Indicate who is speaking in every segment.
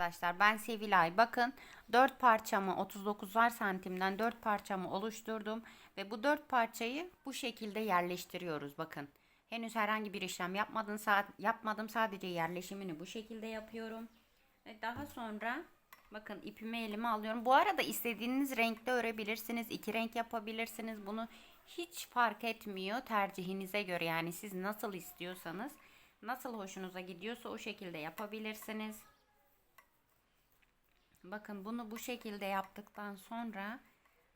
Speaker 1: arkadaşlar. Ben Sevilay. Bakın 4 parçamı 39'ar santimden 4 parçamı oluşturdum. Ve bu 4 parçayı bu şekilde yerleştiriyoruz. Bakın. Henüz herhangi bir işlem yapmadım. Yapmadım. Sadece yerleşimini bu şekilde yapıyorum. Ve daha sonra bakın ipimi elime alıyorum. Bu arada istediğiniz renkte örebilirsiniz. iki renk yapabilirsiniz. Bunu hiç fark etmiyor tercihinize göre. Yani siz nasıl istiyorsanız, nasıl hoşunuza gidiyorsa o şekilde yapabilirsiniz. Bakın bunu bu şekilde yaptıktan sonra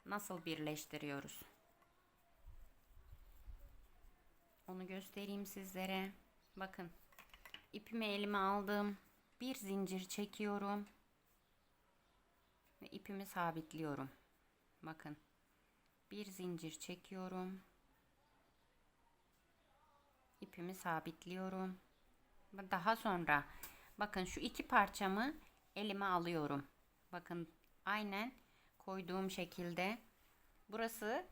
Speaker 1: nasıl birleştiriyoruz? Onu göstereyim sizlere. Bakın ipimi elime aldım. Bir zincir çekiyorum. Ve ipimi sabitliyorum. Bakın. Bir zincir çekiyorum. İpimi sabitliyorum. Daha sonra bakın şu iki parçamı elime alıyorum. Bakın aynen koyduğum şekilde. Burası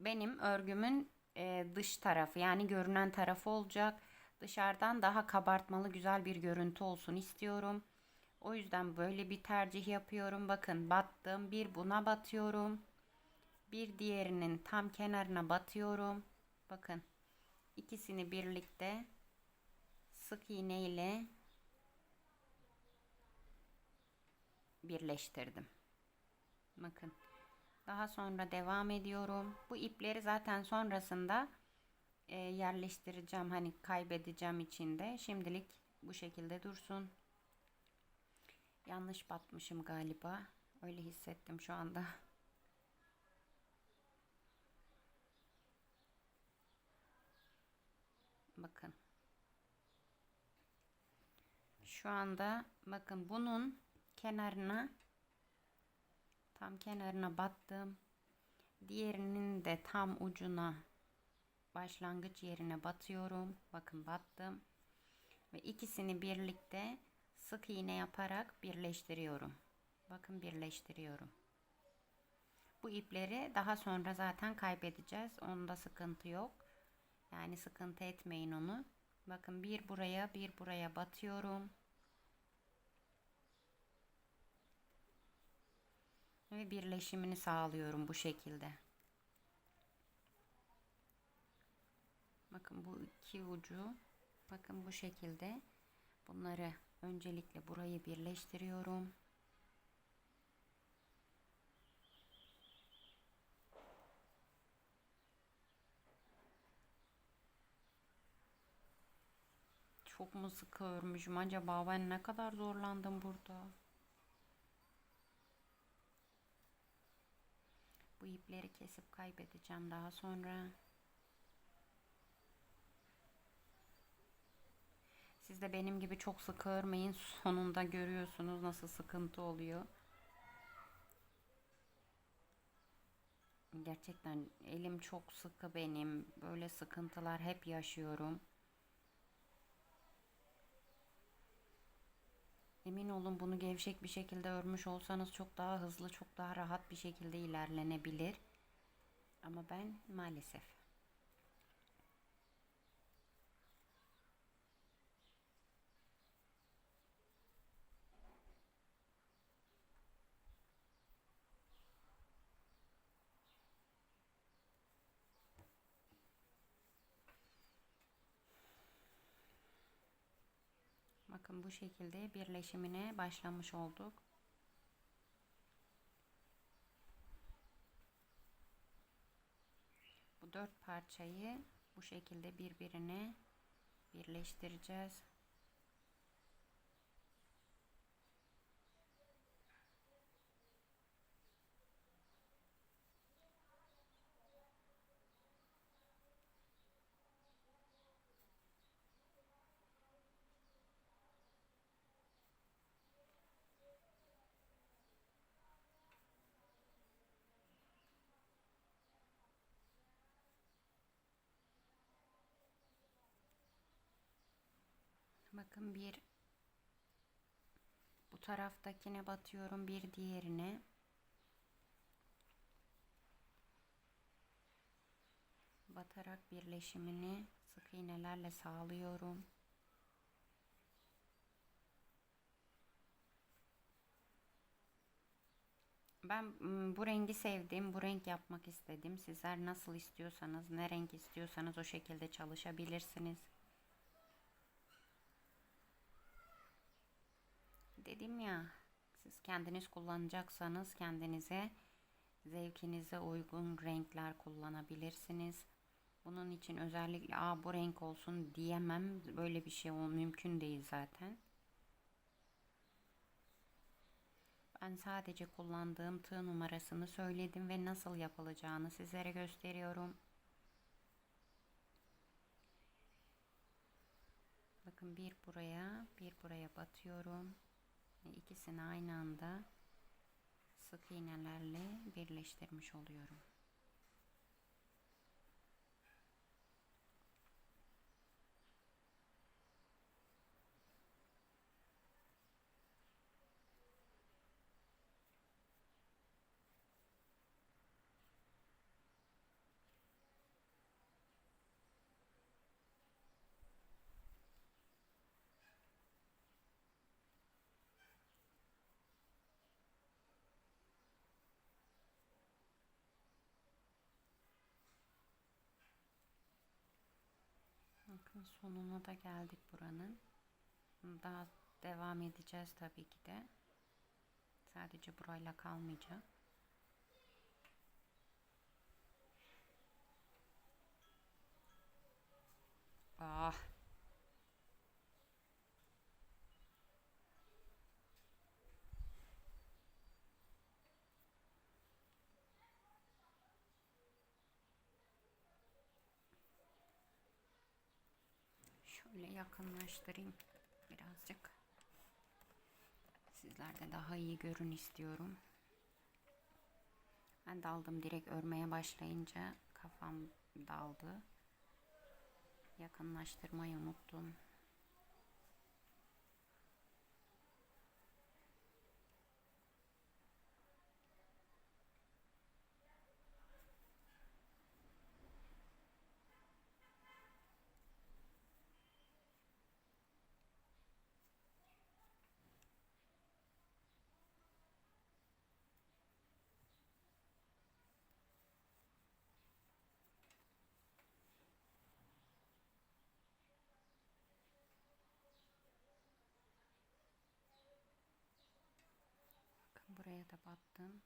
Speaker 1: benim örgümün e, dış tarafı yani görünen tarafı olacak. Dışarıdan daha kabartmalı güzel bir görüntü olsun istiyorum. O yüzden böyle bir tercih yapıyorum. Bakın battım. Bir buna batıyorum. Bir diğerinin tam kenarına batıyorum. Bakın ikisini birlikte sık iğne ile birleştirdim. Bakın. Daha sonra devam ediyorum. Bu ipleri zaten sonrasında e, yerleştireceğim. Hani kaybedeceğim içinde. Şimdilik bu şekilde dursun. Yanlış batmışım galiba. Öyle hissettim şu anda. Bakın. Şu anda bakın bunun kenarına tam kenarına battım. Diğerinin de tam ucuna başlangıç yerine batıyorum. Bakın battım. Ve ikisini birlikte sık iğne yaparak birleştiriyorum. Bakın birleştiriyorum. Bu ipleri daha sonra zaten kaybedeceğiz. Onda sıkıntı yok. Yani sıkıntı etmeyin onu. Bakın bir buraya bir buraya batıyorum. Ve birleşimini sağlıyorum bu şekilde. Bakın bu iki ucu bakın bu şekilde bunları öncelikle burayı birleştiriyorum. Çok mu sıkı örmüşüm acaba ben ne kadar zorlandım burada. Bu ipleri kesip kaybedeceğim daha sonra. Siz de benim gibi çok sıkı örmeyin. Sonunda görüyorsunuz nasıl sıkıntı oluyor. Gerçekten elim çok sıkı benim. Böyle sıkıntılar hep yaşıyorum. Emin olun bunu gevşek bir şekilde örmüş olsanız çok daha hızlı, çok daha rahat bir şekilde ilerlenebilir. Ama ben maalesef Bakın bu şekilde birleşimine başlamış olduk. Bu dört parçayı bu şekilde birbirine birleştireceğiz. Bakın bir bu taraftakine batıyorum bir diğerine. Batarak birleşimini sık iğnelerle sağlıyorum. Ben bu rengi sevdim. Bu renk yapmak istedim. Sizler nasıl istiyorsanız, ne renk istiyorsanız o şekilde çalışabilirsiniz. Dedim ya, siz kendiniz kullanacaksanız kendinize zevkinize uygun renkler kullanabilirsiniz. Bunun için özellikle Aa, bu renk olsun diyemem. Böyle bir şey o mümkün değil zaten. Ben sadece kullandığım tığ numarasını söyledim ve nasıl yapılacağını sizlere gösteriyorum. Bakın bir buraya, bir buraya batıyorum. İkisini aynı anda sık iğnelerle birleştirmiş oluyorum. Bakın sonuna da geldik buranın. Daha devam edeceğiz tabii ki de. Sadece burayla kalmayacak. Ah. Şöyle yakınlaştırayım birazcık. Sizler de daha iyi görün istiyorum. Ben daldım direkt örmeye başlayınca kafam daldı. Yakınlaştırmayı unuttum. Bakın buraya da battım.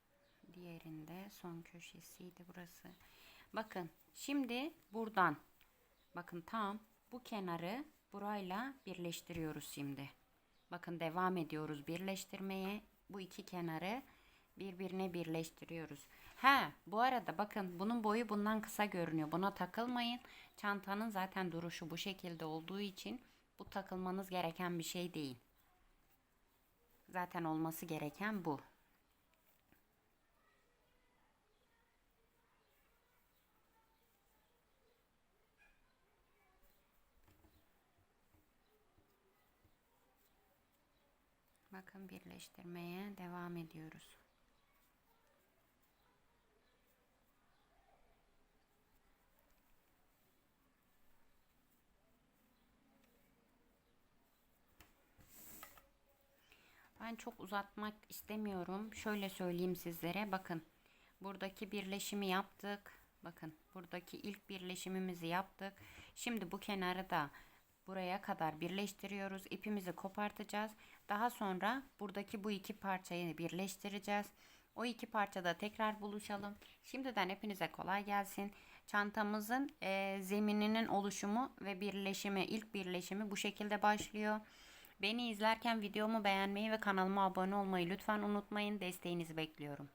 Speaker 1: Diğerinde son köşesiydi burası. Bakın şimdi buradan bakın tam bu kenarı burayla birleştiriyoruz şimdi. Bakın devam ediyoruz birleştirmeye. Bu iki kenarı birbirine birleştiriyoruz. He bu arada bakın bunun boyu bundan kısa görünüyor. Buna takılmayın. Çantanın zaten duruşu bu şekilde olduğu için bu takılmanız gereken bir şey değil. Zaten olması gereken bu. Bakın birleştirmeye devam ediyoruz. Ben çok uzatmak istemiyorum. Şöyle söyleyeyim sizlere. Bakın buradaki birleşimi yaptık. Bakın buradaki ilk birleşimimizi yaptık. Şimdi bu kenarı da buraya kadar birleştiriyoruz. İpimizi kopartacağız. Daha sonra buradaki bu iki parçayı birleştireceğiz. O iki parçada tekrar buluşalım. Şimdiden hepinize kolay gelsin. Çantamızın e, zemininin oluşumu ve birleşimi, ilk birleşimi bu şekilde başlıyor. Beni izlerken videomu beğenmeyi ve kanalıma abone olmayı lütfen unutmayın. Desteğinizi bekliyorum.